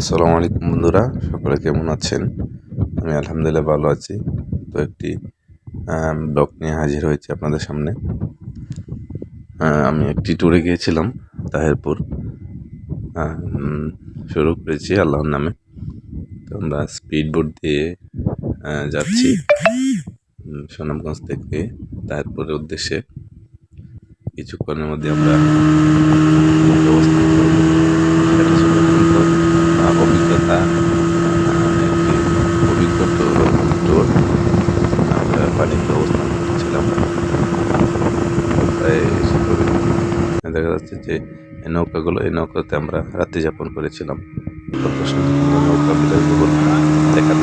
আসসালামু আলাইকুম বন্ধুরা, সকলে কেমন আছেন? আমি আলহামদুলিল্লাহ ভালো আছি। তো একটি ব্লগ নিয়ে হাজির হয়েছি আপনাদের সামনে। আমি একটি ট্যুরে গিয়েছিলাম, তাহেরপুর। শুরু করেছি আল্লাহর নামে। তো আমরা স্পিড বোট দিয়ে যাচ্ছি সুনামগঞ্জ থেকে তাহেরপুরের উদ্দেশ্যে। কিছুক্ষণের মধ্যে আমরা অবস্থান করব এটা ছিল অত্যন্ত আহ, অভিজ্ঞতা আহ, একটি অভিজ্ঞ ট্যুর আমরা পানিতে অবস্থান করছিলাম প্রায় দেখা যাচ্ছে যে এই নৌকাগুলো, এই নৌকাতে আমরা রাত্রি যাপন করেছিলাম। নৌকা বিলাসবহুল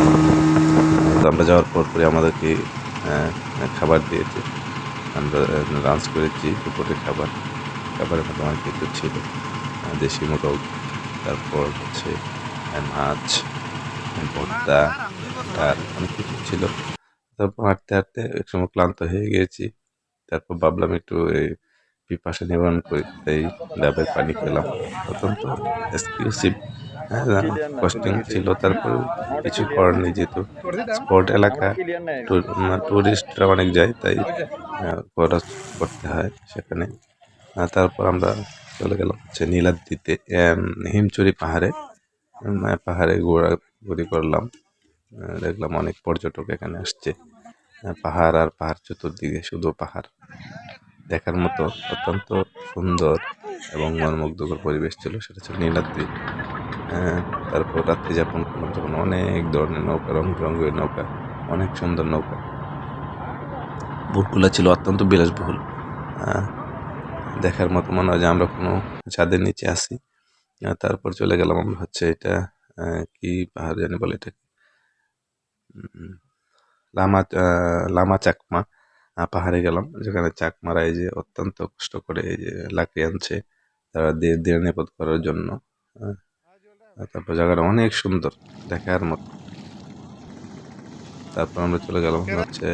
মতো তো আমরা যাওয়ার পর পরে আমাদেরকে খাবার দিয়েছে। আমরা লাঞ্চ করেছি, দুপুরের খাবার। খাবারের মধ্যে অনেক কিছু ছিল দেশি মোরগ তারপর হচ্ছে মাছ, ভর্তা, আর অনেক কিছু ছিল। তারপর হাঁটতে হাঁটতে এক সময় ক্লান্ত হয়ে গিয়েছি। তারপর ভাবলাম একটু, এই পিপাসা নিবারণ করি তাই ডাবের পানি খেলাম অত্যন্ত এক্সক্লুসিভ হ্যাঁ কস্টিং ছিল। তারপর কিছু করার নেই যেহেতু। স্পট এলাকা টুরিস্টরা অনেক যায়, তাই খরচ করতে হয় সেখানে। তারপর আমরা চলে গেলাম হচ্ছে নীলাদ্রিতে হিমচুরি পাহাড়ে। পাহাড়ে ঘোরাঘুরি করলাম। দেখলাম অনেক পর্যটক এখানে আসছে। পাহাড় আর পাহাড় চতুর্দিকে শুধু পাহাড়। দেখার মতো অত্যন্ত সুন্দর এবং মনোমুগ্ধকর পরিবেশ ছিল সেটা ছিল নীলাদ্রি। আহ, তারপর রাত্রি যাপন করলাম তখন অনেক ধরনের নৌকা রং বেরঙের নৌকা অনেক সুন্দর নৌকা। বোটগুলো ছিল অত্যন্ত বিলাসবহুল। দেখার মতো মনে হয় যে আমরা কোনো ছাদের নিচে আসি তারপর চলে গেলাম আমরা হচ্ছে এটা কি পাহাড় জানি বলে এটা লামা লামা চাকমা। পাহাড়ে গেলাম। যেখানে চাকমারা এই যে অত্যন্ত কষ্ট করে এই যে লাকড়ি আনছে তারা দিয়ে নিরাপদ করার জন্য। তারপর জায়গাটা অনেক সুন্দর দেখার মতো। তারপর আমরা চলে গেলাম হচ্ছে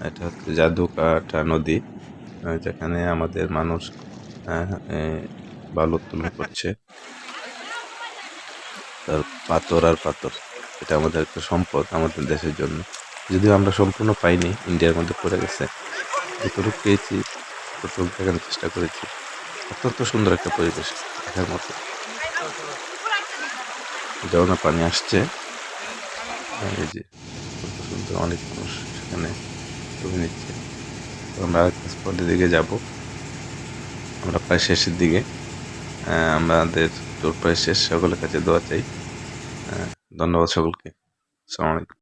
এটা হচ্ছে জাদুকাটা নদী যেখানে আমাদের মানুষ বালু উত্তোলন করছে। তার পাথর আর পাথর এটা আমাদের একটা সম্পদ আমাদের দেশের জন্য। যদিও আমরা সম্পূর্ণ পাইনি ইন্ডিয়ার মধ্যে পড়ে গেছে। যতটুকু পেয়েছি, ততটুকু দেখানোর চেষ্টা করেছি। অত্যন্ত সুন্দর একটা পরিবেশ দেখার মতো। ঝর্ণা পানি আসছে। এই যে, অত্যন্ত সুন্দর অনেক মানুষ সেখানে ছবি নিচ্ছে। আমরা আরেকটা স্পটের দিকে যাব। আমরা প্রায় শেষের দিকে। আমাদের ট্যুর প্রায় শেষ। সকলের কাছে দোয়া চাই। ধন্যবাদ সকলকে। আসসালামু আলাইকুম।